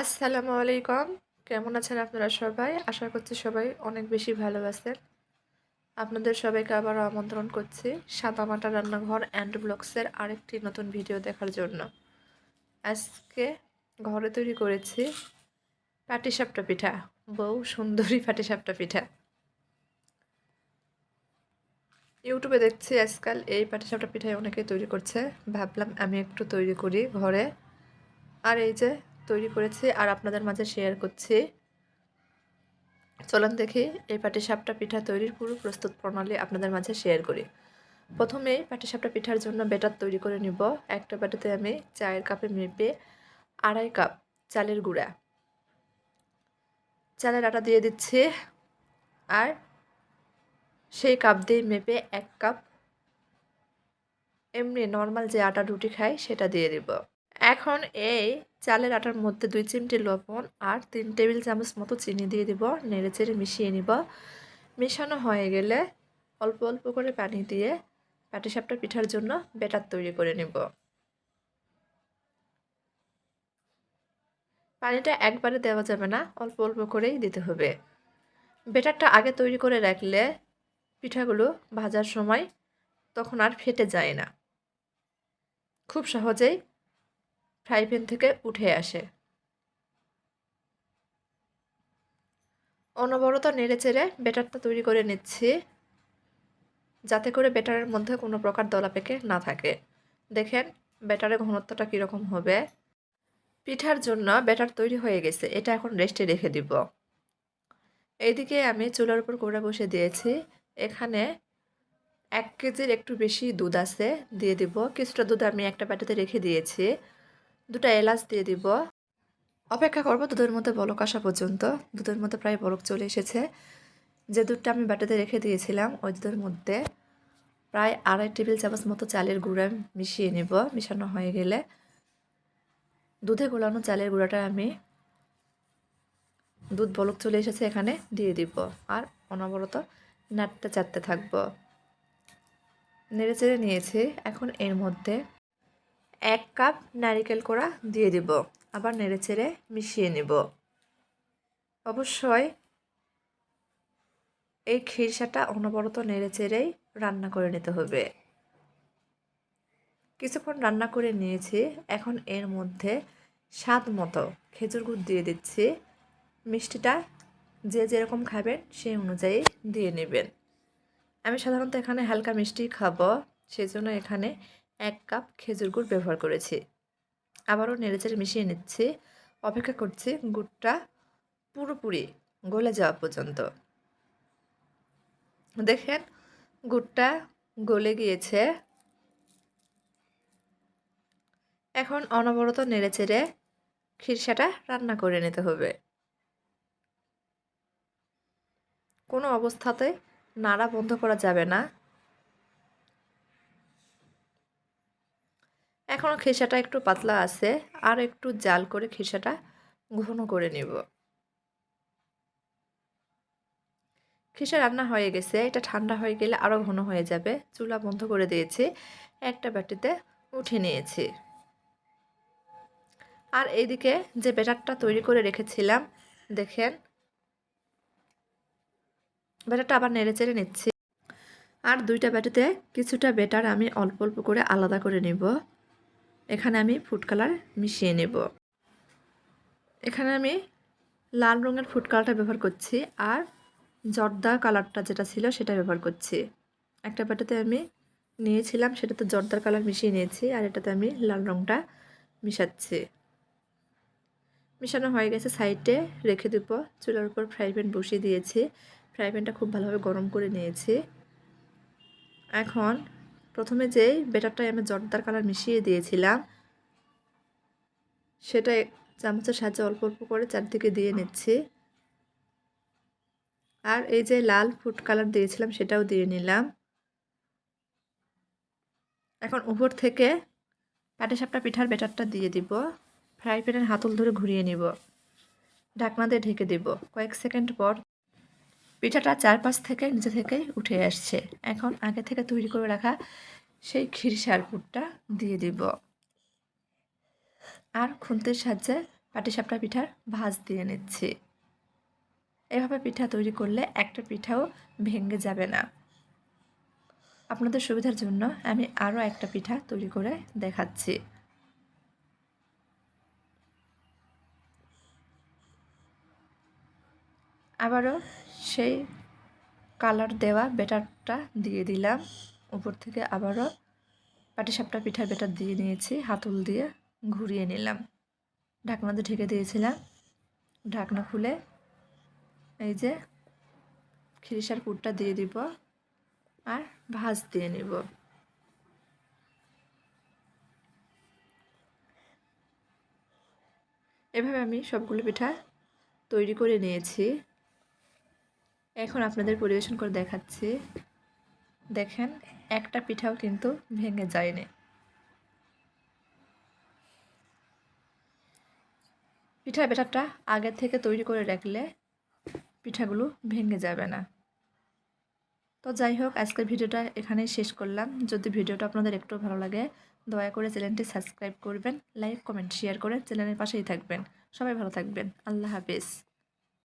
আসসালামু আলাইকুম। কেমন আছেন আপনারা সবাই? আশা করছি সবাই অনেক বেশি ভালো আছেন। আপনাদের সবাইকে আবার আমন্ত্রণ করছি সাদামাটা রান্নাঘর অ্যান্ড ব্লগসের আরেকটি নতুন ভিডিও দেখার জন্য। আজকে ঘরে তৈরি করেছি পাটিসাপটা পিঠা। বউ সুন্দরী পাটিসাপটা পিঠা। ইউটিউবে দেখছি আজকাল এই পাটিসাপটা পিঠাই অনেকে তৈরি করছে। ভাবলাম আমি একটু তৈরি করি ঘরে। আর এই যে তৈরি করেছে আর আপনাদের মাঝে শেয়ার করছে। চলুন দেখে, এই পাটিসাপটা পিঠা তৈরির পুরো প্রস্তুত প্রণালী আপনাদের মাঝে শেয়ার করি। প্রথমেই পাটিসাপটা পিঠার জন্য বেটার তৈরি করে নিব। একটা বাটিতে আমি চায়ের কাপে মেপে আড়াই কাপ চালের গুঁড়া। চালের আটা দিয়ে দিচ্ছে আর সেই কাপ দিয়ে মেপে এক কাপ এমনি নর্মাল যে আটা রুটি খাই সেটা দিয়ে দিব। এখন এই চালের আটার মধ্যে দুই চিমটি লবণ আর তিন টেবিল চামচ মতো চিনি দিয়ে দিব, নেড়ে চেড়ে মিশিয়ে নিব। মেশানো হয়ে গেলে অল্প অল্প করে পানি দিয়ে পাটিসাপটা পিঠার জন্য বেটার তৈরি করে নেব। পানিটা একবারে দেওয়া যাবে না, অল্প অল্প করেই দিতে হবে। বেটারটা আগে তৈরি করে রাখলে পিঠাগুলো ভাজার সময় তখন আর ফেটে যায় না। খুব সহজেই ফ্রাই প্যান থেকে উঠে আসে। অনবরত নেড়ে চেড়ে বেটারটা তৈরি করে নিচ্ছি, যাতে করে বেটারের মধ্যে কোনো প্রকার দলা পেকে না থাকে। দেখেন ব্যাটারের ঘনত্বটা কীরকম হবে। পিঠার জন্য ব্যাটার তৈরি হয়ে গেছে, এটা এখন রেস্টে রেখে দিব। এইদিকে আমি চুলার উপর কোড়া বসে দিয়েছি। এখানে এক কেজির একটু বেশি দুধ আছে, দিয়ে দিব। কিছুটা দুধ আমি একটা প্যাটেতে রেখে দিয়েছি। দুটো এলাচ দিয়ে দিব। অপেক্ষা করব দুধের মধ্যে বলক আসা পর্যন্ত। দুধের মধ্যে প্রায় বলক চলে এসেছে। যে দুধটা আমি বাটিতে রেখে দিয়েছিলাম, ওই দুধের মধ্যে প্রায় আড়াই টেবিল চামচ মতো চালের গুঁড়া মিশিয়ে নেব। মিশানো হয়ে গেলে দুধে গোলানো চালের গুঁড়াটা আমি দুধ বলক চলে এসেছে এখানে দিয়ে দিব। আর অনবরত নাড়তে চাটতে থাকব। নেড়ে চেড়ে নিয়েছি। এখন এর মধ্যে এক কাপ নারিকেল কোড়া দিয়ে দিব। আবার নেড়ে চেড়ে মিশিয়ে নেব। অবশ্যই এই খিরসাটা অনবরত নেড়ে চেড়েই রান্না করে নিতে হবে। কিছুক্ষণ রান্না করে নিয়েছি। এখন এর মধ্যে স্বাদ মতো খেজুর গুড় দিয়ে দিচ্ছি। মিষ্টিটা যে যেরকম খাবেন সেই অনুযায়ী দিয়ে নেবেন। আমি সাধারণত এখানে হালকা মিষ্টি খাব সেই জন্য এখানে এক কাপ খেজুর গুড় ব্যবহার করেছি। আবারও নেড়েচেড়ে মিশিয়ে নিচ্ছি। অপেক্ষা করছি গুড়টা পুরোপুরি গলে যাওয়া পর্যন্ত। দেখেন, গুড়টা গলে গিয়েছে। এখন অনবরত নেড়েচেড়ে খিরসাটা রান্না করে নিতে হবে। কোনো অবস্থাতে নাড়া বন্ধ করা যাবে না। এখনও খেসাটা একটু পাতলা আছে, আর একটু জাল করে খেসাটা ঘন করে নেব। খিসা রান্না হয়ে গেছে, এটা ঠান্ডা হয়ে গেলে আরও ঘন হয়ে যাবে। চুলা বন্ধ করে দিয়েছি, একটা বাটিতে উঠে নিয়েছি। আর এইদিকে যে ব্যাটারটা তৈরি করে রেখেছিলাম, দেখেন। ব্যাটারটা আবার নেড়ে চেড়ে নিচ্ছি। আর দুইটা ব্যাটিতে কিছুটা বেটার আমি অল্প অল্প করে আলাদা করে নেব। এখানে আমি ফুড কালার মিশিয়ে নেব। এখানে আমি লাল রঙের ফুড কালারটা ব্যবহার করছি আর জর্দা কালারটা যেটা ছিল সেটা ব্যবহার করছি। একটা বাটিতে আমি নিয়েছিলাম, সেটাতে জর্দার কালার মিশিয়ে নিয়েছি আর এটাতে আমি লাল রঙটা মিশাচ্ছি। মিশানো হয়ে গেছে সাইডে, রেখে দেব। চুলার উপর ফ্রাই প্যান বসিয়ে দিয়েছি। ফ্রাই প্যানটা খুব ভালোভাবে গরম করে নিয়েছি। এখন প্রথমে যেই বেটারটাই আমি জর্দার কালার মিশিয়ে দিয়েছিলাম সেটা চামচের সাহায্যে অল্প অল্প করে চারদিকে দিয়ে নিচ্ছি। আর এই যে লাল ফুড কালার দিয়েছিলাম, সেটাও দিয়ে নিলাম। এখন উপর থেকে পাটি সাপটা পিঠার বেটারটা দিয়ে দিব। ফ্রাই প্যানের হাতল ধরে ঘুরিয়ে নিব। ঢাকনা দিয়ে ঢেকে দিব। কয়েক সেকেন্ড পর পিঠাটা চারপাশ থেকে, নিচে থেকে উঠে আসছে। এখন আগে থেকে তৈরি করে রাখা সেই ক্ষীরসার পুরটা দিয়ে দিব। আর খুন্তির সাহায্যে পাটিসাপটা পিঠার ভাজ দিয়ে নিচ্ছি। এভাবে পিঠা তৈরি করলে একটা পিঠাও ভেঙে যাবে না। আপনাদের সুবিধার জন্য আমি আরও একটা পিঠা তৈরি করে দেখাচ্ছি। আবারও সেই কালার দেওয়া বেটারটা দিয়ে দিলাম। উপর থেকে আবারও পাটিসাপটা পিঠার বেটার দিয়ে নিয়েছি, হাতল দিয়ে ঘুরিয়ে নিলাম। ঢাকনা দিয়ে ঢেকে দিয়েছিলাম। ঢাকনা খুলে এই যে খিরিসার পুরটা দিয়ে দিব আর ভাজ দিয়ে নিব। এভাবে আমি সবগুলো পিঠা তৈরি করে নিয়েছি। এখন আপনাদের পরিবেশন করে দেখাচ্ছি। দেখেন, একটা পিঠাও কিন্তু ভেঙে যায়নি। পিঠার বেটারটা আগে থেকে তৈরি করে রাখলে পিঠাগুলো ভেঙে যাবে না। তো যাই হোক, আজকের ভিডিওটা এখানেই শেষ করলাম। যদি ভিডিওটা আপনাদের একটু ভালো লাগে, দয়া করে চ্যানেলটি সাবস্ক্রাইব করবেন, লাইক, কমেন্ট, শেয়ার করে চ্যানেলের পাশেই থাকবেন। সবাই ভালো থাকবেন। আল্লাহ হাফিজ।